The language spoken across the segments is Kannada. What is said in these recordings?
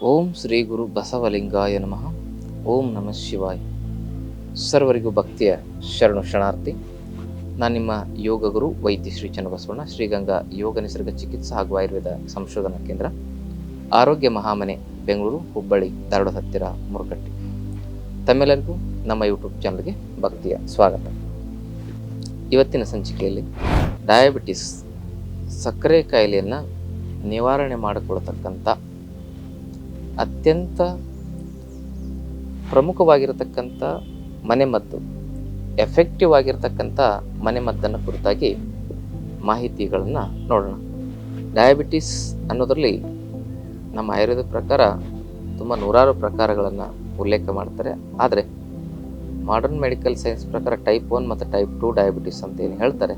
ಓಂ ಶ್ರೀ ಗುರು ಬಸವಲಿಂಗಾಯ ನಮಃ. ಓಂ ನಮಃ ಶಿವಾಯ. ಸರ್ವರಿಗೂ ಭಕ್ತಿಯ ಶರಣು ಶರಣಾರ್ಥಿ. ನಾನು ನಿಮ್ಮ ಯೋಗ ಗುರು ವೈದ್ಯ ಶ್ರೀ ಚನ್ನಬಸವಣ್ಣ ಶ್ರೀಗಂಗಾ ಯೋಗ ನಿಸರ್ಗ ಚಿಕಿತ್ಸಾ ಹಾಗೂ ಆಯುರ್ವೇದ ಸಂಶೋಧನಾ ಕೇಂದ್ರ, ಆರೋಗ್ಯ ಮಹಾಮನೆ, ಬೆಂಗಳೂರು, ಹುಬ್ಬಳ್ಳಿ, ಧಾರವಾಡ ಹತ್ತಿರ ಮುರುಕಟ್ಟಿ ತಮ್ಮೆಲ್ಲರಿಗೂ ನಮ್ಮ ಯೂಟ್ಯೂಬ್ ಚಾನಲ್ಗೆ ಭಕ್ತಿಯ ಸ್ವಾಗತ. ಇವತ್ತಿನ ಸಂಚಿಕೆಯಲ್ಲಿ ಡಯಾಬಿಟಿಸ್ ಸಕ್ಕರೆ ಕಾಯಿಲೆಯನ್ನು ನಿವಾರಣೆ ಮಾಡಿಕೊಳ್ತಕ್ಕಂಥ ಅತ್ಯಂತ ಪ್ರಮುಖವಾಗಿರತಕ್ಕಂಥ ಮನೆಮದ್ದು ಎಫೆಕ್ಟಿವ್ ಆಗಿರತಕ್ಕಂಥ ಮನೆಮದ್ದನ್ನು ಕುರಿತಾಗಿ ಮಾಹಿತಿಗಳನ್ನು ನೋಡೋಣ. ಡಯಾಬಿಟಿಸ್ ಅನ್ನೋದರಲ್ಲಿ ನಮ್ಮ ಆಯುರ್ವೇದ ಪ್ರಕಾರ ತುಂಬ ನೂರಾರು ಪ್ರಕಾರಗಳನ್ನು ಉಲ್ಲೇಖ ಮಾಡ್ತಾರೆ. ಆದರೆ ಮಾಡರ್ನ್ ಮೆಡಿಕಲ್ ಸೈನ್ಸ್ ಪ್ರಕಾರ ಟೈಪ್ ಒನ್ ಮತ್ತು ಟೈಪ್ ಟು ಡಯಾಬಿಟಿಸ್ ಅಂತ ಏನು ಹೇಳ್ತಾರೆ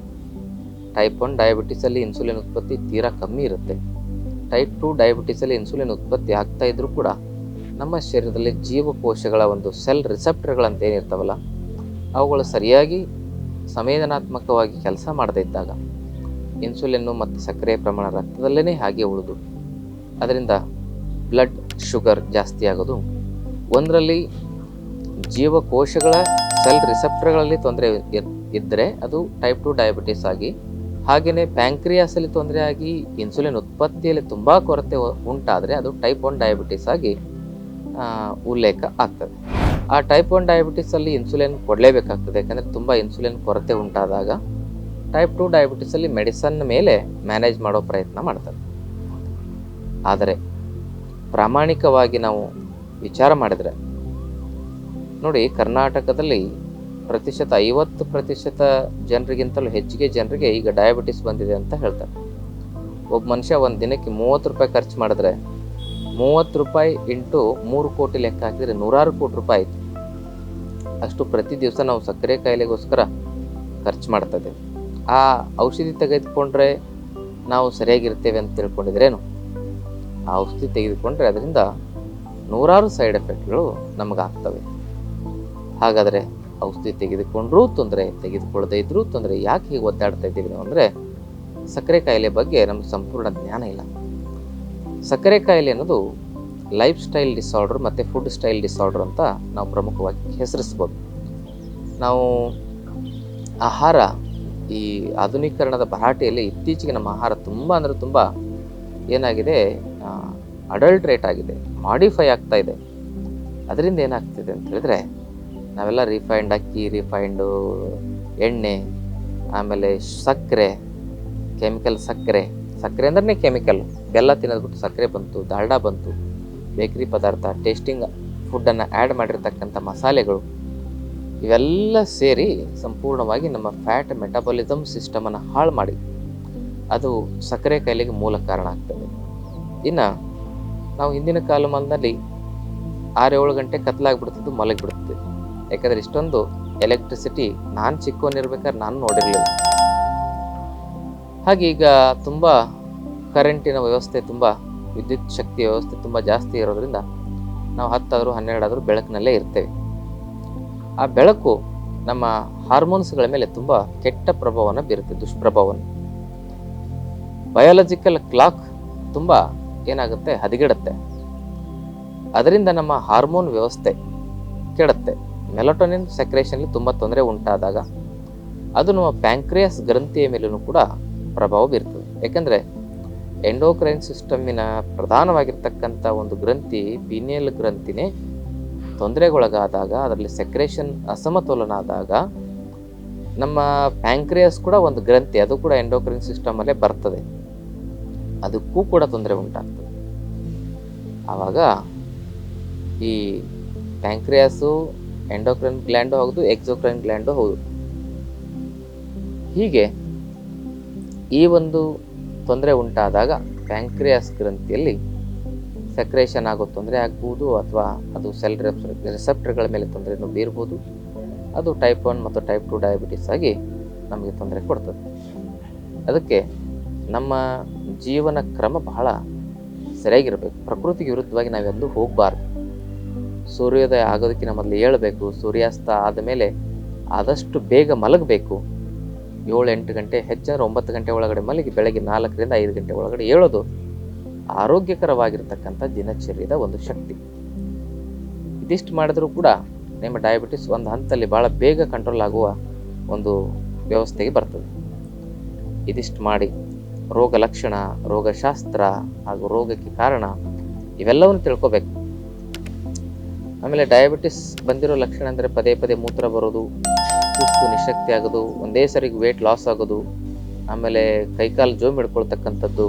ಟೈಪ್ ಒನ್ ಡಯಾಬಿಟಿಸಲ್ಲಿ ಇನ್ಸುಲಿನ್ ಉತ್ಪತ್ತಿ ತೀರಾ ಕಮ್ಮಿ ಇರುತ್ತೆ. ಟೈಪ್ ಟು ಡಯಾಬಿಟಿಸಲ್ಲಿ ಇನ್ಸುಲಿನ್ ಉತ್ಪತ್ತಿ ಆಗ್ತಾ ಇದ್ದರೂ ಕೂಡ ನಮ್ಮ ಶರೀರದಲ್ಲಿ ಜೀವಕೋಶಗಳ ಒಂದು ಸೆಲ್ ರಿಸೆಪ್ಟರ್ಗಳಂತ ಏನಿರ್ತಾವಲ್ಲ ಅವುಗಳು ಸರಿಯಾಗಿ ಸಂವೇದನಾತ್ಮಕವಾಗಿ ಕೆಲಸ ಮಾಡದೇ ಇದ್ದಾಗ ಇನ್ಸುಲಿನ್ನು ಮತ್ತು ಸಕ್ಕರೆ ಪ್ರಮಾಣ ರಕ್ತದಲ್ಲೇ ಹಾಗೆ ಉಳಿದು, ಅದರಿಂದ ಬ್ಲಡ್ ಶುಗರ್ ಜಾಸ್ತಿ ಆಗೋದು. ಒಂದರಲ್ಲಿ ಜೀವಕೋಶಗಳ ಸೆಲ್ ರಿಸೆಪ್ಟರ್ಗಳಲ್ಲಿ ತೊಂದರೆ ಇದ್ದರೆ ಅದು ಟೈಪ್ ಟು ಡಯಾಬಿಟಿಸ್ ಆಗಿ ಹಾಗೆಯೇ ಪ್ಯಾಂಕ್ರಿಯಾಸಲ್ಲಿ ತೊಂದರೆ ಆಗಿ ಇನ್ಸುಲಿನ್ ಉತ್ಪತ್ತಿಯಲ್ಲಿ ತುಂಬ ಕೊರತೆ ಉಂಟಾದರೆ ಅದು ಟೈಪ್ ಒನ್ ಡಯಾಬಿಟಿಸ್ ಆಗಿ ಉಲ್ಲೇಖ ಆಗ್ತದೆ. ಆ ಟೈಪ್ ಒನ್ ಡಯಾಬಿಟಿಸಲ್ಲಿ ಇನ್ಸುಲಿನ್ ಕೊಡಲೇಬೇಕಾಗ್ತದೆ, ಯಾಕಂದರೆ ತುಂಬ ಇನ್ಸುಲಿನ್ ಕೊರತೆ ಉಂಟಾದಾಗ ಟೈಪ್ ಟು ಡಯಾಬಿಟಿಸಲ್ಲಿ ಮೆಡಿಸನ್ ಮೇಲೆ ಮ್ಯಾನೇಜ್ ಮಾಡೋ ಪ್ರಯತ್ನ ಮಾಡ್ತಾರೆ. ಆದರೆ ಪ್ರಾಮಾಣಿಕವಾಗಿ ನಾವು ವಿಚಾರ ಮಾಡಿದರೆ, ನೋಡಿ ಕರ್ನಾಟಕದಲ್ಲಿ ಪ್ರತಿಶತ, ಐವತ್ತು ಪ್ರತಿಶತ ಜನರಿಗಿಂತಲೂ ಹೆಚ್ಚಿಗೆ ಜನರಿಗೆ ಈಗ ಡಯಾಬಿಟಿಸ್ ಬಂದಿದೆ ಅಂತ ಹೇಳ್ತಾರೆ. ಒಬ್ಬ ಮನುಷ್ಯ ಒಂದು ದಿನಕ್ಕೆ ಮೂವತ್ತು ರೂಪಾಯಿ ಖರ್ಚು ಮಾಡಿದ್ರೆ ಮೂವತ್ತು ರೂಪಾಯಿ ಇಂಟು ಮೂರು ಕೋಟಿ ಲೆಕ್ಕ ಹಾಕಿದರೆ ನೂರಾರು ಕೋಟಿ ರೂಪಾಯಿ ಆಯಿತು. ಅಷ್ಟು ಪ್ರತಿ ದಿವಸ ನಾವು ಸಕ್ಕರೆ ಕಾಯಿಲೆಗೋಸ್ಕರ ಖರ್ಚು ಮಾಡ್ತಾ ಆ ಔಷಧಿ ತೆಗೆದುಕೊಂಡ್ರೆ ನಾವು ಸರಿಯಾಗಿರ್ತೇವೆ ಅಂತ ತಿಳ್ಕೊಂಡಿದ್ರೇನು ಆ ಔಷಧಿ ತೆಗೆದುಕೊಂಡ್ರೆ ಅದರಿಂದ ನೂರಾರು ಸೈಡ್ ಎಫೆಕ್ಟ್ಗಳು ನಮಗಾಗ್ತವೆ. ಹಾಗಾದರೆ ಔಷಧಿ ತೆಗೆದುಕೊಂಡ್ರೂ, ತೊಂದರೆ ತೆಗೆದುಕೊಳ್ಳದೇ ಇದ್ರೂ, ತೊಂದರೆ ಯಾಕೆ ಹೀಗೆ ಒದ್ದಾಡ್ತಾ ಇದ್ದೀವಿ ನಾವು ಅಂದರೆ ಸಕ್ಕರೆ ಕಾಯಿಲೆ ಬಗ್ಗೆ ನಮ್ಗೆ ಸಂಪೂರ್ಣ ಜ್ಞಾನ ಇಲ್ಲ. ಸಕ್ಕರೆ ಕಾಯಿಲೆ ಅನ್ನೋದು ಲೈಫ್ ಸ್ಟೈಲ್ ಡಿಸಾರ್ಡರ್ ಮತ್ತು ಫುಡ್ ಸ್ಟೈಲ್ ಡಿಸಾರ್ಡರ್ ಅಂತ ನಾವು ಪ್ರಮುಖವಾಗಿ ಹೆಸರಿಸ್ಬೋದು. ನಾವು ಆಹಾರ ಈ ಆಧುನೀಕರಣದ ಭರಾಟೆಯಲ್ಲಿ ಇತ್ತೀಚೆಗೆ ನಮ್ಮ ಆಹಾರ ತುಂಬ ಅಂದರೆ ತುಂಬ ಏನಾಗಿದೆ ಅಡಲ್ಟ್ರೇಟ್ ಆಗಿದೆ ಮಾಡಿಫೈ ಆಗ್ತಾ ಇದೆ. ಅದರಿಂದ ಏನಾಗ್ತಿದೆ ಅಂತ ಹೇಳಿದ್ರೆ ನಾವೆಲ್ಲ ರಿಫೈಂಡ್ ಅಕ್ಕಿ ರಿಫೈಂಡು ಎಣ್ಣೆ, ಆಮೇಲೆ ಸಕ್ಕರೆ ಕೆಮಿಕಲ್ ಸಕ್ಕರೆ. ಸಕ್ಕರೆ ಅಂದ್ರೆ ಕೆಮಿಕಲ್ ಬೆಲ್ಲ ತಿನ್ನೋದ್ಬಿಟ್ಟು ಸಕ್ಕರೆ ಬಂತು, ದಾಲ್ಡ ಬಂತು. ಬೇಕರಿ ಪದಾರ್ಥ ಟೇಸ್ಟಿಂಗ್ ಫುಡ್ಡನ್ನು ಆ್ಯಡ್ ಮಾಡಿರ್ತಕ್ಕಂಥ ಮಸಾಲೆಗಳು, ಇವೆಲ್ಲ ಸೇರಿ ಸಂಪೂರ್ಣವಾಗಿ ನಮ್ಮ ಫ್ಯಾಟ್ ಮೆಟಬಾಲಿಸಮ್ ಸಿಸ್ಟಮನ್ನು ಹಾಳು ಮಾಡಿ, ಅದು ಸಕ್ಕರೆ ಕಾಯಿಲೆಗೆ ಮೂಲ ಕಾರಣ ಆಗ್ತದೆ. ಇನ್ನು ನಾವು ಹಿಂದಿನ ಕಾಲಮಾನದಲ್ಲಿ ಆರೇಳು ಗಂಟೆ ಕತ್ಲಾಗ್ಬಿಡ್ತಿದ್ದು ಮಲಗಿಬಿಡ್ತಿದ್ದೆ ಯಾಕಂದ್ರೆ ಇಷ್ಟೊಂದು ಎಲೆಕ್ಟ್ರಿಸಿಟಿ ನಾನು ಚಿಕ್ಕವನಿರ್ಬೇಕಾದ್ರೆ ನಾನು ನೋಡಿರಲಿಲ್ಲ. ಹಾಗೆ ಈಗ ತುಂಬ ಕರೆಂಟಿನ ವ್ಯವಸ್ಥೆ, ತುಂಬ ವಿದ್ಯುತ್ ಶಕ್ತಿ ವ್ಯವಸ್ಥೆ ತುಂಬ ಜಾಸ್ತಿ ಇರೋದ್ರಿಂದ ನಾವು ಹತ್ತಾದರೂ, ಹನ್ನೆರಡಾದರೂ ಬೆಳಕಿನಲ್ಲೇ ಇರ್ತೇವೆ. ಆ ಬೆಳಕು ನಮ್ಮ ಹಾರ್ಮೋನ್ಸ್ಗಳ ಮೇಲೆ ತುಂಬ ಕೆಟ್ಟ ಪ್ರಭಾವವನ್ನು ಬೀರುತ್ತೆ ದುಷ್ಪ್ರಭಾವವನ್ನು ಬಯಾಲಜಿಕಲ್ ಕ್ಲಾಕ್ ತುಂಬ ಏನಾಗುತ್ತೆ? ಹದಗೆಡುತ್ತೆ. ಅದರಿಂದ ನಮ್ಮ ಹಾರ್ಮೋನ್ ವ್ಯವಸ್ಥೆ ಕೆಡುತ್ತೆ. ಮೆಲಟೋನಿನ್ ಸೆಕ್ರೇಷನ್ಲಿ ತುಂಬ ತೊಂದರೆ ಉಂಟಾದಾಗ ಅದು ನಮ್ಮ ಪ್ಯಾಂಕ್ರಿಯಾಸ್ ಗ್ರಂಥಿಯ ಮೇಲೂ ಕೂಡ ಪ್ರಭಾವ ಬೀರ್ತದೆ. ಯಾಕೆಂದರೆ ಎಂಡೋಕ್ರೈನ್ ಸಿಸ್ಟಮಿನ ಪ್ರಧಾನವಾಗಿರ್ತಕ್ಕಂಥ ಒಂದು ಗ್ರಂಥಿ ಪೀನಿಯಲ್ ಗ್ರಂಥಿನೇ ತೊಂದರೆಗೊಳಗಾದಾಗ, ಅದರಲ್ಲಿ ಸೆಕ್ರೇಷನ್ ಅಸಮತೋಲನ ಆದಾಗ ನಮ್ಮ ಪ್ಯಾಂಕ್ರಿಯಾಸ್ ಕೂಡ ಒಂದು ಗ್ರಂಥಿ, ಅದು ಕೂಡ ಎಂಡೋಕ್ರೈನ್ ಸಿಸ್ಟಮಲ್ಲೇ ಬರ್ತದೆ. ಅದಕ್ಕೂ ಕೂಡ ತೊಂದರೆ ಉಂಟಾಗ್ತದೆ. ಆವಾಗ ಈ ಪ್ಯಾಂಕ್ರಿಯಾಸು ಎಂಡೋಕ್ರೈನ್ ಗ್ಲ್ಯಾಂಡ್ ಹೌದು ಎಕ್ಸೋಕ್ರೈನ್ ಗ್ಲ್ಯಾಂಡು ಹೌದು ಹೀಗೆ ಈ ಒಂದು ತೊಂದರೆ ಉಂಟಾದಾಗ ಪ್ಯಾಂಕ್ರಿಯಾಸ್ ಗ್ರಂಥಿಯಲ್ಲಿ ಸೆಕ್ರೇಷನ್ ಆಗೋ ತೊಂದರೆ ಆಗ್ಬೋದು ಅಥವಾ ಅದು ಸೆಲ್ ರಿಸೆಪ್ಟರ್ಗಳ ಮೇಲೆ ತೊಂದರೆಯನ್ನು ಬೀರ್ಬೋದು ಅದು ಟೈಪ್ ಒನ್ ಮತ್ತು ಟೈಪ್ ಟು ಡಯಾಬಿಟಿಸ್ ಆಗಿ ನಮಗೆ ತೊಂದರೆ ಕೊಡ್ತದೆ. ಅದಕ್ಕೆ ನಮ್ಮ ಜೀವನ ಕ್ರಮ ಬಹಳ ಸರಿಯಾಗಿರಬೇಕು. ಪ್ರಕೃತಿಗೆ ವಿರುದ್ಧವಾಗಿ ನಾವೆಲ್ಲೂ ಹೋಗಬಾರ್ದು. ಸೂರ್ಯೋದಯ ಆಗೋದಕ್ಕಿಂತ ಮೊದಲು ಏಳಬೇಕು ಸೂರ್ಯಾಸ್ತ ಆದ ಮೇಲೆ ಆದಷ್ಟು ಬೇಗ ಮಲಗಬೇಕು. ಏಳು ಎಂಟು ಗಂಟೆ ಹೆಚ್ಚಂದ್ರೆ ಒಂಬತ್ತು ಗಂಟೆ ಒಳಗಡೆ ಮಲಗಿ ಬೆಳಗ್ಗೆ ನಾಲ್ಕರಿಂದ ಐದು ಗಂಟೆ ಒಳಗಡೆ ಏಳೋದು ಆರೋಗ್ಯಕರವಾಗಿರ್ತಕ್ಕಂಥ ದಿನಚರ್ಯದ ಒಂದು ಶಕ್ತಿ. ಇದಿಷ್ಟು ಮಾಡಿದ್ರೂ ಕೂಡ ನಿಮ್ಮ ಡಯಾಬಿಟಿಸ್ ಒಂದು ಹಂತದಲ್ಲಿ ಭಾಳ ಬೇಗ ಕಂಟ್ರೋಲ್ ಆಗುವ ಒಂದು ವ್ಯವಸ್ಥೆಗೆ ಬರ್ತದೆ. ಇದಿಷ್ಟು ಮಾಡಿ. ರೋಗ ಲಕ್ಷಣ ರೋಗಶಾಸ್ತ್ರ ಹಾಗೂ ರೋಗಕ್ಕೆ ಕಾರಣ ಇವೆಲ್ಲವನ್ನು ತಿಳ್ಕೊಬೇಕು. ಆಮೇಲೆ ಡಯಾಬಿಟಿಸ್ ಬಂದಿರೋ ಲಕ್ಷಣ ಅಂದರೆ ಪದೇ ಪದೇ ಮೂತ್ರ ಬರೋದು ಸುಸ್ತು ನಿಶಕ್ತಿ ಆಗೋದು, ಒಂದೇ ಸರಿಗೆ ವೇಟ್ ಲಾಸ್ ಆಗೋದು, ಆಮೇಲೆ ಕೈಕಾಲು ಜೋಮ್ ಹಿಡ್ಕೊಳ್ತಕ್ಕಂಥದ್ದು,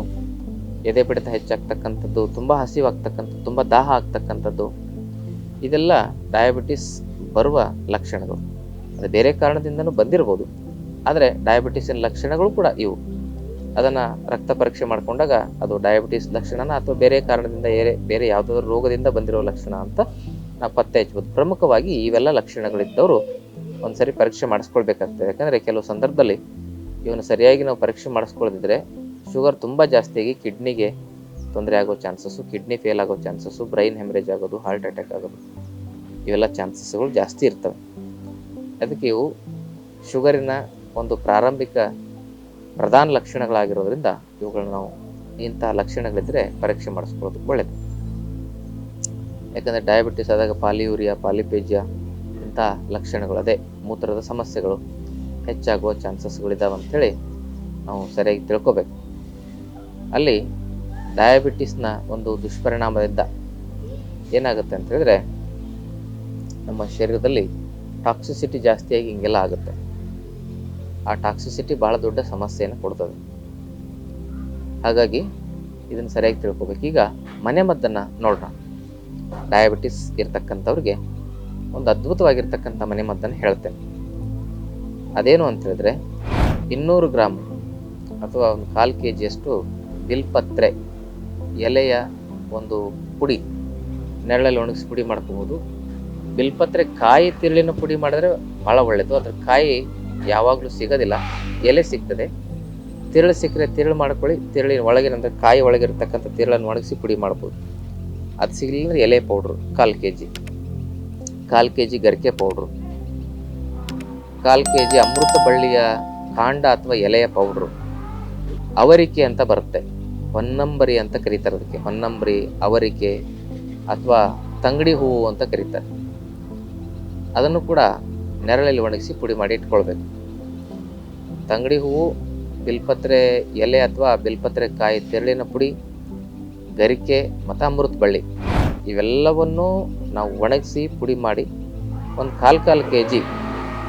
ಎದೆ ಬಿಡಿತ ಹೆಚ್ಚಾಗ್ತಕ್ಕಂಥದ್ದು, ತುಂಬ ಹಸಿವಾಗ್ತಕ್ಕಂಥದ್ದು, ತುಂಬ ದಾಹ ಆಗ್ತಕ್ಕಂಥದ್ದು, ಇದೆಲ್ಲ ಡಯಾಬಿಟಿಸ್ ಬರುವ ಲಕ್ಷಣಗಳು. ಅದು ಬೇರೆ ಕಾರಣದಿಂದನೂ ಬಂದಿರ್ಬೋದು. ಆದರೆ ಡಯಾಬಿಟಿಸಿನ ಲಕ್ಷಣಗಳು ಕೂಡ ಇವು. ಅದನ್ನು ರಕ್ತ ಪರೀಕ್ಷೆ ಮಾಡಿಕೊಂಡಾಗ ಅದು ಡಯಾಬಿಟಿಸ್ ಲಕ್ಷಣನ ಅಥವಾ ಬೇರೆ ಕಾರಣದಿಂದ ಬೇರೆ ಬೇರೆ ಯಾವುದಾದ್ರೂ ರೋಗದಿಂದ ಬಂದಿರೋ ಲಕ್ಷಣ ಅಂತ ನಾವು ಪತ್ತೆ ಹಚ್ಬೋದು. ಪ್ರಮುಖವಾಗಿ ಇವೆಲ್ಲ ಲಕ್ಷಣಗಳಿದ್ದವರು ಒಂದ್ಸರಿ ಪರೀಕ್ಷೆ ಮಾಡಿಸ್ಕೊಳ್ಬೇಕಾಗ್ತದೆ. ಯಾಕಂದರೆ ಕೆಲವು ಸಂದರ್ಭದಲ್ಲಿ ಇವನು ಸರಿಯಾಗಿ ನಾವು ಪರೀಕ್ಷೆ ಮಾಡಿಸ್ಕೊಳ್ದಿದ್ರೆ ಶುಗರ್ ತುಂಬ ಜಾಸ್ತಿಯಾಗಿ ಕಿಡ್ನಿಗೆ ತೊಂದರೆ ಆಗೋ ಚಾನ್ಸಸ್ಸು, ಕಿಡ್ನಿ ಫೇಲ್ ಆಗೋ ಚಾನ್ಸಸ್ಸು, ಬ್ರೈನ್ ಹೆಮರೇಜ್ ಆಗೋದು, ಹಾರ್ಟ್ ಅಟ್ಯಾಕ್ ಆಗೋದು, ಇವೆಲ್ಲ ಚಾನ್ಸಸ್ಗಳು ಜಾಸ್ತಿ ಇರ್ತವೆ. ಅದಕ್ಕೆ ಇವು ಶುಗರಿನ ಒಂದು ಪ್ರಾರಂಭಿಕ ಪ್ರಧಾನ ಲಕ್ಷಣಗಳಾಗಿರೋದ್ರಿಂದ ಇವುಗಳನ್ನ ನಾವು ಇಂತಹ ಲಕ್ಷಣಗಳಿದ್ದರೆ ಪರೀಕ್ಷೆ ಮಾಡಿಸ್ಕೊಳ್ಳೋದು ಒಳ್ಳೆಯದು ಯಾಕಂದರೆ ಡಯಾಬಿಟಿಸ್ ಆದಾಗ ಪಾಲಿಯೂರಿಯಾ ಪಾಲಿಪೇಜ್ಯ ಇಂಥ ಲಕ್ಷಣಗಳು, ಅದೇ ಮೂತ್ರದ ಸಮಸ್ಯೆಗಳು ಹೆಚ್ಚಾಗುವ ಚಾನ್ಸಸ್ಗಳಿದ್ದಾವೆ ಅಂಥೇಳಿ ನಾವು ಸರಿಯಾಗಿ ತಿಳ್ಕೊಬೇಕು. ಅಲ್ಲಿ ಡಯಾಬಿಟಿಸ್ನ ಒಂದು ದುಷ್ಪರಿಣಾಮದಿಂದ ಏನಾಗುತ್ತೆ ಅಂತ ಹೇಳಿದ್ರೆ ನಮ್ಮ ಶರೀರದಲ್ಲಿ ಟಾಕ್ಸಿಸಿಟಿ ಜಾಸ್ತಿಯಾಗಿ ಹಿಂಗೆಲ್ಲ ಆಗುತ್ತೆ. ಆ ಟಾಕ್ಸಿಸಿಟಿ ಭಾಳ ದೊಡ್ಡ ಸಮಸ್ಯೆಯನ್ನು ಕೊಡ್ತದೆ. ಹಾಗಾಗಿ ಇದನ್ನು ಸರಿಯಾಗಿ ತಿಳ್ಕೊಬೇಕು. ಈಗ ಮನೆ ಮದ್ದನ್ನು ನೋಡೋಣ ಡಯಾಬಿಟಿಸ್ ಇರ್ತಕ್ಕಂಥವ್ರಿಗೆ ಒಂದು ಅದ್ಭುತವಾಗಿರ್ತಕ್ಕಂಥ ಮನೆ ಮದ್ದನ್ನು ಹೇಳ್ತೇನೆ. ಅದೇನು ಅಂತ ಹೇಳಿದ್ರೆ, ಇನ್ನೂರು ಗ್ರಾಮ್ ಅಥವಾ ಒಂದು ಕಾಲು ಕೆ ಜಿಯಷ್ಟು ಬಿಲ್ಪತ್ರೆ ಎಲೆಯ ಒಂದು ಪುಡಿ, ನೆರಳಲ್ಲಿ ಒಣಗಿಸಿ ಪುಡಿ ಮಾಡ್ಕೋಬೋದು. ಬಿಲ್ಪತ್ರೆ ಕಾಯಿ ತಿರುಳಿನ ಪುಡಿ ಮಾಡಿದ್ರೆ ಭಾಳ ಒಳ್ಳೆಯದು ಅದ್ರ ಕಾಯಿ ಯಾವಾಗಲೂ ಸಿಗೋದಿಲ್ಲ. ಎಲೆ ಸಿಗ್ತದೆ. ತಿರುಳು ಸಿಕ್ಕರೆ ತಿರುಳು ಮಾಡ್ಕೊಳ್ಳಿ. ತಿರುಳಿನ ಒಳಗಿನ ಕಾಯಿ ಒಳಗಿರ್ತಕ್ಕಂಥ ತಿರುಳನ್ನು ಒಣಗಿಸಿ ಪುಡಿ ಮಾಡ್ಬೋದು. ಅದು ಸಿಗಲಿಲ್ಲ ಎಲೆ ಪೌಡ್ರು ಕಾಲು ಕೆ ಜಿ ಕಾಲು ಕೆ ಜಿ ಗರಿಕೆ ಪೌಡ್ರು ಕಾಲು ಕೆ ಜಿ ಅಮೃತ ಬಳ್ಳಿಯ ಕಾಂಡ ಅಥವಾ ಎಲೆಯ ಪೌಡ್ರು ಅವರಿಕೆ ಅಂತ ಬರುತ್ತೆ. ಹೊನ್ನಂಬರಿ ಅಂತ ಕರೀತಾರೆ ಅದಕ್ಕೆ. ಹೊನ್ನಂಬರಿ, ಅವರಿಕೆ ಅಥವಾ ತಂಗಡಿ ಹೂವು ಅಂತ ಕರೀತಾರೆ. ಅದನ್ನು ಕೂಡ ನೆರಳಲ್ಲಿ ಒಣಗಿಸಿ ಪುಡಿ ಮಾಡಿ ಇಟ್ಕೊಳ್ಬೇಕು. ತಂಗಡಿ ಹೂವು, ಬಿಲ್ಪತ್ರೆ ಎಲೆ ಅಥವಾ ಬಿಲ್ಪತ್ರೆ ಕಾಯಿ, ತೆರಳಿನ ಪುಡಿ ಗರಿಕೆ ಮತ್ತು ಅಮೃತ ಬಳ್ಳಿ ಇವೆಲ್ಲವನ್ನೂ ನಾವು ಒಣಗಿಸಿ ಪುಡಿ ಮಾಡಿ ಒಂದು ಕಾಲು ಕಾಲು ಕೆ ಜಿ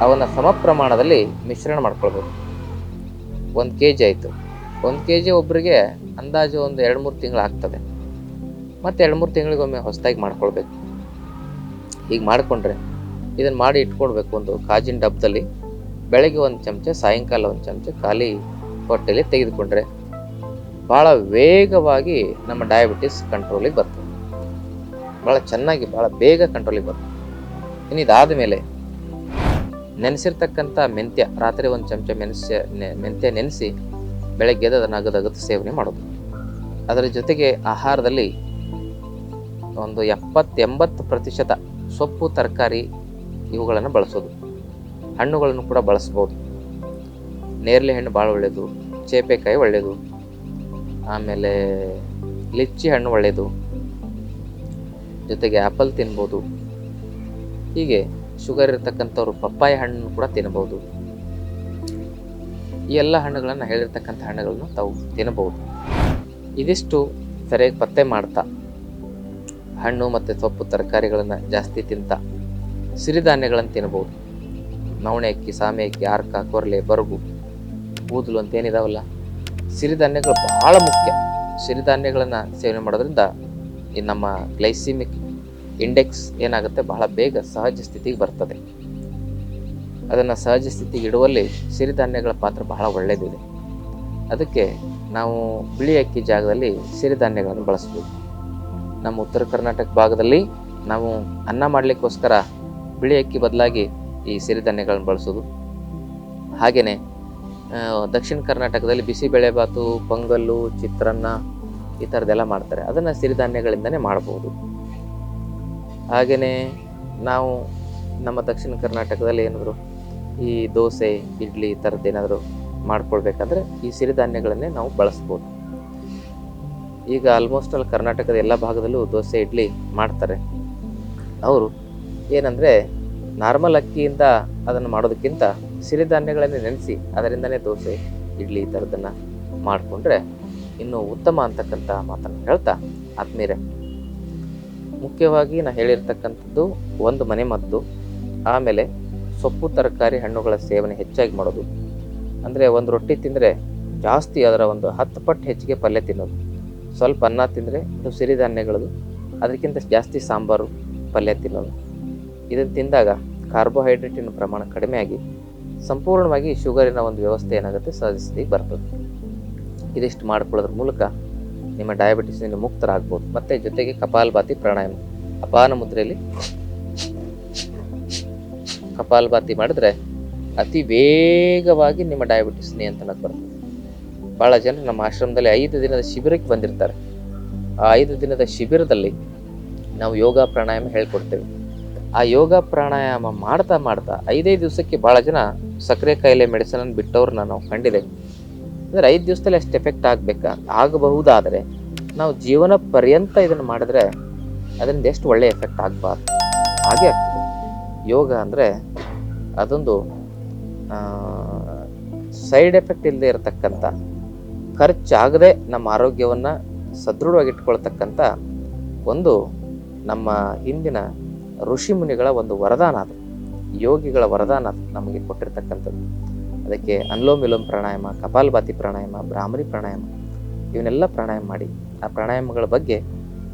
ಅವನ್ನು ಸಮ ಪ್ರಮಾಣದಲ್ಲಿ ಮಿಶ್ರಣ ಮಾಡ್ಕೊಳ್ಬೇಕು ಒಂದು ಕೆ ಜಿ ಆಯಿತು. ಒಂದು ಕೆ ಜಿ ಒಬ್ಬರಿಗೆ ಅಂದಾಜು ಒಂದು ಎರಡು ಮೂರು ತಿಂಗಳು ಆಗ್ತದೆ. ಮತ್ತು ಎರಡು ಮೂರು ತಿಂಗಳಿಗೊಮ್ಮೆ ಹೊಸದಾಗಿ ಮಾಡ್ಕೊಳ್ಬೇಕು. ಹೀಗೆ ಮಾಡಿಕೊಂಡ್ರೆ ಇದನ್ನು ಮಾಡಿ ಇಟ್ಕೊಳ್ಬೇಕು ಒಂದು ಕಾಜಿನ ಡಬ್ಬದಲ್ಲಿ ಬೆಳಗ್ಗೆ ಒಂದು ಚಮಚ, ಸಾಯಂಕಾಲ ಒಂದು ಚಮಚ ಖಾಲಿ ಹೊಟ್ಟೆಯಲ್ಲಿ ತೆಗೆದುಕೊಂಡ್ರೆ ಭಾಳ ವೇಗವಾಗಿ ನಮ್ಮ ಡಯಾಬಿಟಿಸ್ ಕಂಟ್ರೋಲಿಗೆ ಬರ್ತದೆ. ಭಾಳ ಚೆನ್ನಾಗಿ ಭಾಳ ಬೇಗ ಕಂಟ್ರೋಲಿಗೆ ಬರ್ತದೆ. ಇನ್ನು ಇದಾದ ಮೇಲೆ ನೆನೆಸಿರ್ತಕ್ಕಂಥ ಮೆಂತ್ಯ, ರಾತ್ರಿ ಒಂದು ಚಮಚ ಮೆಣಸ್ಯ ಮೆಂತ್ಯ ನೆನೆಸಿ ಬೆಳಗ್ಗೆ ಅದನ್ನು ಅಗದಗದು ಸೇವನೆ ಮಾಡೋದು. ಅದರ ಜೊತೆಗೆ ಆಹಾರದಲ್ಲಿ ಒಂದು ಎಪ್ಪತ್ತೆಂಬತ್ತು ಪ್ರತಿಶತ ಸೊಪ್ಪು, ತರಕಾರಿ ಇವುಗಳನ್ನು ಬಳಸೋದು. ಹಣ್ಣುಗಳನ್ನು ಕೂಡ ಬಳಸ್ಬೋದು. ನೇರಳೆ ಹಣ್ಣು ಭಾಳ ಒಳ್ಳೆಯದು ಚೇಪೆಕಾಯಿ ಒಳ್ಳೆಯದು ಆಮೇಲೆ ಲಿಚ್ಚಿ ಹಣ್ಣು ಒಳ್ಳೆಯದು ಜೊತೆಗೆ ಆ್ಯಪಲ್ ತಿನ್ಬೋದು. ಹೀಗೆ ಶುಗರ್ ಇರತಕ್ಕಂಥವ್ರು ಪಪ್ಪಾಯಿ ಹಣ್ಣು ಕೂಡ ತಿನ್ಬೋದು. ಈ ಎಲ್ಲ ಹಣ್ಣುಗಳನ್ನು ಹೇಳಿರ್ತಕ್ಕಂಥ ಹಣ್ಣುಗಳನ್ನು ತಾವು ತಿನ್ನಬಹುದು ಇದಿಷ್ಟು ಸರಿಯಾಗಿ ಪತ್ತೆ ಮಾಡ್ತಾ. ಹಣ್ಣು ಮತ್ತು ಸೊಪ್ಪು ತರಕಾರಿಗಳನ್ನು ಜಾಸ್ತಿ ತಿಂತ. ಸಿರಿಧಾನ್ಯಗಳನ್ನು ತಿನ್ಬೋದು. ನವಣೆ ಅಕ್ಕಿ, ಸಾಮೆ ಅಕ್ಕಿ, ಆರ್ಕ, ಕೊರಲೆ, ಬರಗು ಕೂದಲು ಅಂತ ಏನಿದಾವಲ್ಲ? ಸಿರಿಧಾನ್ಯಗಳು ಬಹಳ ಮುಖ್ಯ. ಸಿರಿಧಾನ್ಯಗಳನ್ನು ಸೇವನೆ ಮಾಡೋದ್ರಿಂದ ಈ ನಮ್ಮ ಗ್ಲೈಸಿಮಿಕ್ ಇಂಡೆಕ್ಸ್ ಏನಾಗುತ್ತೆ? ಬಹಳ ಬೇಗ ಸಹಜ ಸ್ಥಿತಿಗೆ ಬರ್ತದೆ. ಅದನ್ನು ಸಹಜ ಸ್ಥಿತಿಗೆ ಇಡುವಲ್ಲಿ ಸಿರಿಧಾನ್ಯಗಳ ಪಾತ್ರ ಬಹಳ ಒಳ್ಳೆಯದಿದೆ ಅದಕ್ಕೆ ನಾವು ಬಿಳಿ ಅಕ್ಕಿ ಜಾಗದಲ್ಲಿ ಸಿರಿಧಾನ್ಯಗಳನ್ನು ಬಳಸ್ಬೋದು. ನಮ್ಮ ಉತ್ತರ ಕರ್ನಾಟಕ ಭಾಗದಲ್ಲಿ ನಾವು ಅನ್ನ ಮಾಡಲಿಕ್ಕೋಸ್ಕರ ಬಿಳಿ ಅಕ್ಕಿ ಬದಲಾಗಿ ಈ ಸಿರಿಧಾನ್ಯಗಳನ್ನು ಬಳಸೋದು. ಹಾಗೆಯೇ ದಕ್ಷಿಣ ಕರ್ನಾಟಕದಲ್ಲಿ ಬಿಸಿಬೇಳೆಬಾತು ಪೊಂಗಲ್ಲು, ಚಿತ್ರಾನ್ನ ಈ ಥರದ್ದೆಲ್ಲ ಮಾಡ್ತಾರೆ. ಅದನ್ನು ಸಿರಿಧಾನ್ಯಗಳಿಂದನೇ ಮಾಡ್ಬೋದು. ಹಾಗೆಯೇ ನಾವು ನಮ್ಮ ದಕ್ಷಿಣ ಕರ್ನಾಟಕದಲ್ಲಿ ಏನಾದರೂ ಈ ದೋಸೆ, ಇಡ್ಲಿ ಈ ಥರದ್ದು ಏನಾದರೂ ಮಾಡ್ಕೊಳ್ಬೇಕಾದ್ರೆ ಈ ಸಿರಿಧಾನ್ಯಗಳನ್ನೇ ನಾವು ಬಳಸ್ಬೋದು. ಈಗ ಆಲ್ಮೋಸ್ಟ್ ಅಲ್ಲಿ ಕರ್ನಾಟಕದ ಎಲ್ಲ ಭಾಗದಲ್ಲೂ ದೋಸೆ, ಇಡ್ಲಿ ಮಾಡ್ತಾರೆ. ಅವರು ಏನಂದರೆ ನಾರ್ಮಲ್ ಅಕ್ಕಿಯಿಂದ ಅದನ್ನು ಮಾಡೋದಕ್ಕಿಂತ ಸಿರಿಧಾನ್ಯಗಳನ್ನು ನೆನೆಸಿ ಅದರಿಂದನೇ ದೋಸೆ, ಇಡ್ಲಿ ಈ ಥರದನ್ನು ಮಾಡಿಕೊಂಡ್ರೆ ಇನ್ನೂ ಉತ್ತಮ ಅಂತಕ್ಕಂಥ ಮಾತನ್ನು ಹೇಳ್ತಾ ಆತ್ಮೀಯರೇ ಮುಖ್ಯವಾಗಿ ನಾನು ಹೇಳಿರ್ತಕ್ಕಂಥದ್ದು ಒಂದು ಮನೆ ಮದ್ದು, ಆಮೇಲೆ ಸೊಪ್ಪು, ತರಕಾರಿ, ಹಣ್ಣುಗಳ ಸೇವನೆ ಹೆಚ್ಚಾಗಿ ಮಾಡೋದು. ಅಂದರೆ ಒಂದು ರೊಟ್ಟಿ ತಿಂದರೆ ಜಾಸ್ತಿ ಅದರ ಒಂದು ಹತ್ತು ಪಟ್ಟು ಹೆಚ್ಚಿಗೆ ಪಲ್ಯ ತಿನ್ನೋದು. ಸ್ವಲ್ಪ ಅನ್ನ ತಿಂದರೆ ಇದು ಸಿರಿಧಾನ್ಯಗಳದು, ಅದಕ್ಕಿಂತ ಜಾಸ್ತಿ ಸಾಂಬಾರು, ಪಲ್ಯ ತಿನ್ನೋದು. ಇದನ್ನು ತಿಂದಾಗ ಕಾರ್ಬೋಹೈಡ್ರೇಟಿನ ಪ್ರಮಾಣ ಕಡಿಮೆಯಾಗಿ ಸಂಪೂರ್ಣವಾಗಿ ಶುಗರಿನ ಒಂದು ವ್ಯವಸ್ಥೆ ಏನಾಗುತ್ತೆ ಸಹಜಸ್ಥಿತಿಗೆ ಬರ್ತದೆ. ಇದಿಷ್ಟು ಮಾಡ್ಕೊಳ್ಳೋದ್ರ ಮೂಲಕ ನಿಮ್ಮ ಡಯಾಬಿಟಿಸ್ನಿಂದ ಮುಕ್ತರಾಗ್ಬೋದು. ಮತ್ತು ಜೊತೆಗೆ ಕಪಾಲಭಾತಿ ಪ್ರಾಣಾಯಾಮ. ಅಪಾನ ಮುದ್ರೆಯಲ್ಲಿ ಕಪಾಲಭಾತಿ ಮಾಡಿದ್ರೆ ಅತಿ ವೇಗವಾಗಿ ನಿಮ್ಮ ಡಯಾಬಿಟಿಸ್ ನಿಯಂತ್ರಣಕ್ಕೆ ಬರ್ತದೆ. ಭಾಳ ಜನ ನಮ್ಮ ಆಶ್ರಮದಲ್ಲಿ ಐದು ದಿನದ ಶಿಬಿರಕ್ಕೆ ಬಂದಿರ್ತಾರೆ. ಆ ಐದು ದಿನದ ಶಿಬಿರದಲ್ಲಿ ನಾವು ಯೋಗ ಪ್ರಾಣಾಯಾಮ ಹೇಳ್ಕೊಡ್ತೇವೆ. ಆ ಯೋಗ ಪ್ರಾಣಾಯಾಮ ಮಾಡ್ತಾ ಮಾಡ್ತಾ ಐದೈದು ದಿವಸಕ್ಕೆ ಭಾಳ ಜನ ಸಕ್ಕರೆ ಕಾಯಿಲೆ ಮೆಡಿಸನ್ ಬಿಟ್ಟವ್ರನ್ನ ನಾವು ಕಂಡಿದ್ದೇವೆ. ಅಂದರೆ ಐದು ದಿವಸದಲ್ಲಿ ಅಷ್ಟು ಎಫೆಕ್ಟ್ ಆಗಬೇಕಾ? ಆಗಬಹುದಾದರೆ ನಾವು ಜೀವನ ಪರ್ಯಂತ ಇದನ್ನು ಮಾಡಿದ್ರೆ ಅದರಿಂದ ಎಷ್ಟು ಒಳ್ಳೆಯ ಎಫೆಕ್ಟ್ ಆಗಬಾರ್ದು? ಹಾಗೆ ಯೋಗ ಅಂದರೆ ಅದೊಂದು ಸೈಡ್ ಎಫೆಕ್ಟ್ ಇಲ್ಲದೆ ಇರತಕ್ಕಂಥ, ಖರ್ಚಾಗದೆ ನಮ್ಮ ಆರೋಗ್ಯವನ್ನು ಸದೃಢವಾಗಿಟ್ಕೊಳ್ತಕ್ಕಂಥ ಒಂದು ನಮ್ಮ ಹಿಂದಿನ ಋಷಿ ಮುನಿಗಳ ಒಂದು ವರದಾನ ಅದು. ಯೋಗಿಗಳ ವರದಾನ ಅದು ನಮಗೆ ಕೊಟ್ಟಿರ್ತಕ್ಕಂಥದ್ದು. ಅದಕ್ಕೆ ಅನ್ಲೋಮ್ ವಿಲೋಮ್ ಪ್ರಾಣಾಯಾಮ, ಕಪಾಲಭಾತಿ ಪ್ರಾಣಾಯಾಮ ಬ್ರಾಹ್ಮರಿ ಪ್ರಾಣಾಯಾಮ, ಇವನ್ನೆಲ್ಲ ಪ್ರಾಣಾಯಾಮ ಮಾಡಿ, ಆ ಪ್ರಾಣಾಯಾಮಗಳ ಬಗ್ಗೆ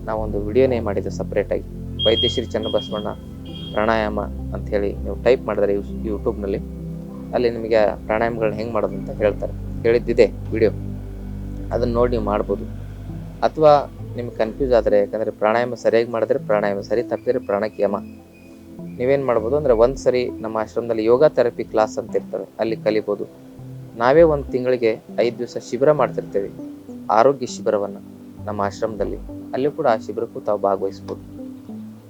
ನಾವೊಂದು ವಿಡಿಯೋನೇ ಮಾಡಿದ್ದು ಸಪ್ರೇಟಾಗಿ. ವೈದ್ಯಶ್ರೀ ಚನ್ನಬಸವಣ್ಣ ಪ್ರಾಣಾಯಾಮ ಅಂಥೇಳಿ ನೀವು ಟೈಪ್ ಮಾಡಿದ್ರೆ ಯೂಟ್ಯೂಬ್ನಲ್ಲಿ. ಅಲ್ಲಿ ನಿಮಗೆ ಪ್ರಾಣಾಯಾಮಗಳನ್ನ ಹೆಂಗೆ ಮಾಡೋದು ಅಂತ ಹೇಳ್ತಾರೆ. ಹೇಳಿದ್ದಿದೆ ವಿಡಿಯೋ. ಅದನ್ನು ನೋಡಿ ನೀವು ಮಾಡ್ಬೋದು. ಅಥವಾ ನಿಮ್ಗೆ ಕನ್ಫ್ಯೂಸ್ ಆದರೆ, ಯಾಕಂದರೆ ಪ್ರಾಣಾಯಾಮ ಸರಿಯಾಗಿ ಮಾಡಿದ್ರೆ ಪ್ರಾಣಾಯಾಮ ಸರಿ, ತಪ್ಪಿದರೆ ಪ್ರಾಣಕ್ಕೆ ಯಮ ನೀವೇನು ಮಾಡ್ಬೋದು ಅಂದರೆ ಒಂದು ಸರಿ ನಮ್ಮ ಆಶ್ರಮದಲ್ಲಿ ಯೋಗ ಥೆರಪಿ ಕ್ಲಾಸ್ ಅಂತ ಇರ್ತವೆ ಅಲ್ಲಿ ಕಲಿಬೋದು. ನಾವೇ ಒಂದು ತಿಂಗಳಿಗೆ ಐದು ದಿವಸ ಶಿಬಿರ ಮಾಡ್ತಿರ್ತೇವೆ, ಆರೋಗ್ಯ ಶಿಬಿರವನ್ನು ನಮ್ಮ ಆಶ್ರಮದಲ್ಲಿ. ಅಲ್ಲಿ ಕೂಡ ಆ ಶಿಬಿರಕ್ಕೂ ತಾವು ಭಾಗವಹಿಸ್ಬೋದು.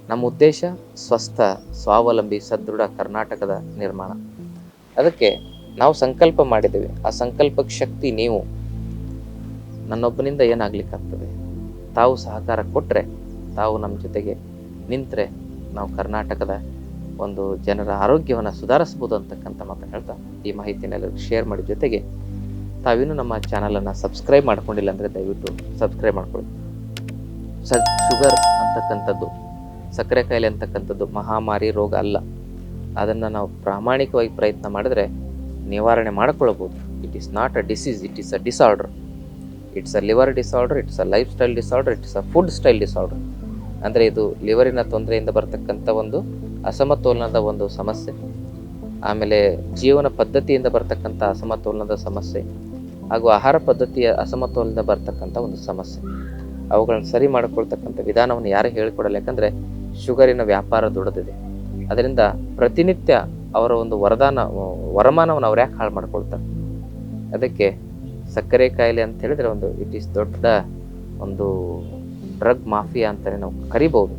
ನಮ್ಮ ಉದ್ದೇಶ ಸ್ವಸ್ಥ, ಸ್ವಾವಲಂಬಿ, ಸದೃಢ ಕರ್ನಾಟಕದ ನಿರ್ಮಾಣ. ಅದಕ್ಕೆ ನಾವು ಸಂಕಲ್ಪ ಮಾಡಿದ್ದೇವೆ. ಆ ಸಂಕಲ್ಪಕ್ಕೆ ಶಕ್ತಿ ನೀವು. ನನ್ನೊಬ್ಬನಿಂದ ಏನಾಗ್ಲಿಕ್ಕಾಗ್ತದೆ? ತಾವು ಸಹಕಾರ ಕೊಟ್ಟರೆ ತಾವು ನಮ್ಮ ಜೊತೆಗೆ ನಿಂತರೆ ನಾವು ಕರ್ನಾಟಕದ ಒಂದು ಜನರ ಆರೋಗ್ಯವನ್ನು ಸುಧಾರಿಸ್ಬೋದು ಅಂತಕ್ಕಂಥ ಮಾತನ್ನು ಹೇಳ್ತಾ ಈ ಮಾಹಿತಿನೆಲ್ಲ ಶೇರ್ ಮಾಡಿ ಜೊತೆಗೆ ತಾವಿನ್ನೂ ನಮ್ಮ ಚಾನಲನ್ನು ಸಬ್ಸ್ಕ್ರೈಬ್ ಮಾಡ್ಕೊಂಡಿಲ್ಲ ಅಂದರೆ ದಯವಿಟ್ಟು ಸಬ್ಸ್ಕ್ರೈಬ್ ಮಾಡ್ಕೊಳ್ಳಿ. ಸ ಶುಗರ್ ಅಂತಕ್ಕಂಥದ್ದು, ಸಕ್ಕರೆ ಕಾಯಿಲೆ ಅಂತಕ್ಕಂಥದ್ದು ಮಹಾಮಾರಿ ರೋಗ ಅಲ್ಲ. ಅದನ್ನು ನಾವು ಪ್ರಾಮಾಣಿಕವಾಗಿ ಪ್ರಯತ್ನ ಮಾಡಿದ್ರೆ ನಿವಾರಣೆ ಮಾಡ್ಕೊಳ್ಬೋದು. It is not a disease it is a disorder it's a liver disorder it's a lifestyle disorder it's a food style disorder ಅಂದರೆ ಇದು ಲಿವರಿನ ತೊಂದರೆಯಿಂದ ಬರತಕ್ಕಂಥ ಒಂದು ಅಸಮತೋಲನದ ಒಂದು ಸಮಸ್ಯೆ. ಆಮೇಲೆ ಜೀವನ ಪದ್ಧತಿಯಿಂದ ಬರತಕ್ಕಂಥ ಅಸಮತೋಲನದ ಸಮಸ್ಯೆ, ಹಾಗೂ ಆಹಾರ ಪದ್ಧತಿಯ ಅಸಮತೋಲನದಿಂದ ಬರ್ತಕ್ಕಂಥ ಒಂದು ಸಮಸ್ಯೆ. ಅವುಗಳನ್ನು ಸರಿ ಮಾಡಿಕೊಳ್ತಕ್ಕಂಥ ವಿಧಾನವನ್ನು ಯಾರು ಹೇಳಿಕೊಡಲ್ಲ, ಯಾಕಂದರೆ ಶುಗರಿನ ವ್ಯಾಪಾರ ದೊಡ್ಡದಿದೆ. ಅದರಿಂದ ಪ್ರತಿನಿತ್ಯ ಅವರ ಒಂದು ವರದಾನ, ವರಮಾನವನ್ನು ಅವ್ರು ಯಾಕೆ ಹಾಳು ಮಾಡ್ಕೊಳ್ತಾರೆ? ಅದಕ್ಕೆ ಸಕ್ಕರೆ ಕಾಯಿಲೆ ಅಂತ ಹೇಳಿದ್ರೆ ಒಂದು ಇಟ್ ಈಸ್ ದೊಡ್ಡ ಒಂದು ಡ್ರಗ್ ಮಾಫಿಯಾ ಅಂತಲೇ ನಾವು ಕರಿಬೋದು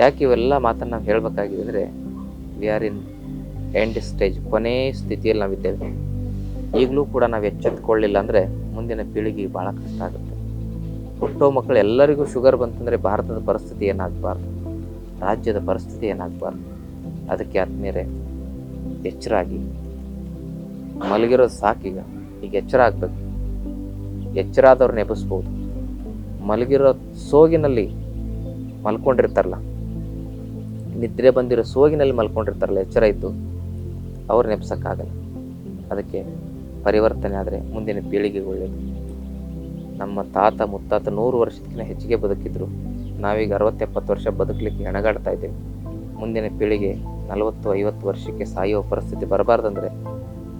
ಯಾಕೆ ಇವೆಲ್ಲ ಮಾತನ್ನು ನಾವು ಹೇಳಬೇಕಾಗಿದೆ ಅಂದರೆ we are in end stage ಕೊನೆ ಸ್ಥಿತಿಯಲ್ಲಿ ನಾವಿದ್ದೇವೆ ಈಗಲೂ ಕೂಡ ನಾವು ಎಚ್ಚೆತ್ಕೊಳ್ಳಿಲ್ಲ ಅಂದರೆ ಮುಂದಿನ ಪೀಳಿಗೆ ಭಾಳ ಕಷ್ಟ ಆಗುತ್ತೆ. ಹುಟ್ಟೋ ಮಕ್ಕಳು ಎಲ್ಲರಿಗೂ ಶುಗರ್ ಬಂತಂದರೆ ಭಾರತದ ಪರಿಸ್ಥಿತಿ ಏನಾಗಬಾರ್ದು. ರಾಜ್ಯದ ಪರಿಸ್ಥಿತಿ ಏನಾಗಬಾರ್ದು. ಅದಕ್ಕೆ ಆದ್ಮೇಲೆ ಎಚ್ಚರಾಗಿ ಮಲಗಿರೋದು ಸಾಕೀಗ. ಈಗ ಎಚ್ಚರ ಆಗ್ಬೇಕು. ಎಚ್ಚರ ಆದವ್ರನ್ನ ಎಬ್ಬಿಸ್ಬೋದು ಮಲಗಿರೋ ಸೋಗಿನಲ್ಲಿ ಮಲ್ಕೊಂಡಿರ್ತಾರಲ್ಲ, ನಿದ್ರೆ ಬಂದಿರೋ ಸೋಗಿನಲ್ಲಿ ಮಲ್ಕೊಂಡಿರ್ತಾರಲ್ಲ, ಎಚ್ಚರ ಇದ್ದು ಅವ್ರು ಎಬ್ಸಕ್ಕಾಗಲ್ಲ ಅದಕ್ಕೆ ಪರಿವರ್ತನೆ ಆದರೆ ಮುಂದಿನ ಪೀಳಿಗೆ ಒಳ್ಳೆಯದು ನಮ್ಮ ತಾತ ಮುತ್ತಾತ ನೂರು ವರ್ಷಕ್ಕಿಂತ ಹೆಚ್ಚಿಗೆ ಬದುಕಿದ್ರು. ನಾವೀಗ ಅರವತ್ತೆಪ್ಪತ್ತು ವರ್ಷ ಬದುಕಲಿಕ್ಕೆ ಹೆಣಗಾಡ್ತಾ ಇದ್ದೇವೆ. ಮುಂದಿನ ಪೀಳಿಗೆ ನಲವತ್ತು ಐವತ್ತು ವರ್ಷಕ್ಕೆ ಸಾಯುವ ಪರಿಸ್ಥಿತಿ ಬರಬಾರ್ದಂದ್ರೆ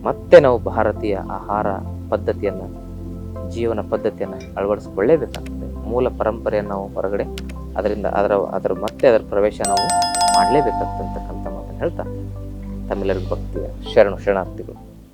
ಮತ್ತೆ ನಾವು ಭಾರತೀಯ ಆಹಾರ ಪದ್ಧತಿಯನ್ನು, ಜೀವನ ಪದ್ಧತಿಯನ್ನು ಅಳವಡಿಸ್ಕೊಳ್ಳೇಬೇಕಾಗ್ತದೆ ಮೂಲ ಪರಂಪರೆಯನ್ನು ನಾವು ಹೊರಗಡೆ, ಅದರಿಂದ ಅದರ ಅದರ ಮತ್ತೆ ಅದರ ಪ್ರವೇಶ ನಾವು ಮಾಡಲೇಬೇಕಾಗ್ತಕ್ಕಂಥ ಮಾತನ್ನು ಹೇಳ್ತಾ, ತಮ್ಮೆಲ್ಲರಿಗೂ ಭಕ್ತಿಯ ಶರಣು ಶರಣಾರ್ಥಿಗಳು.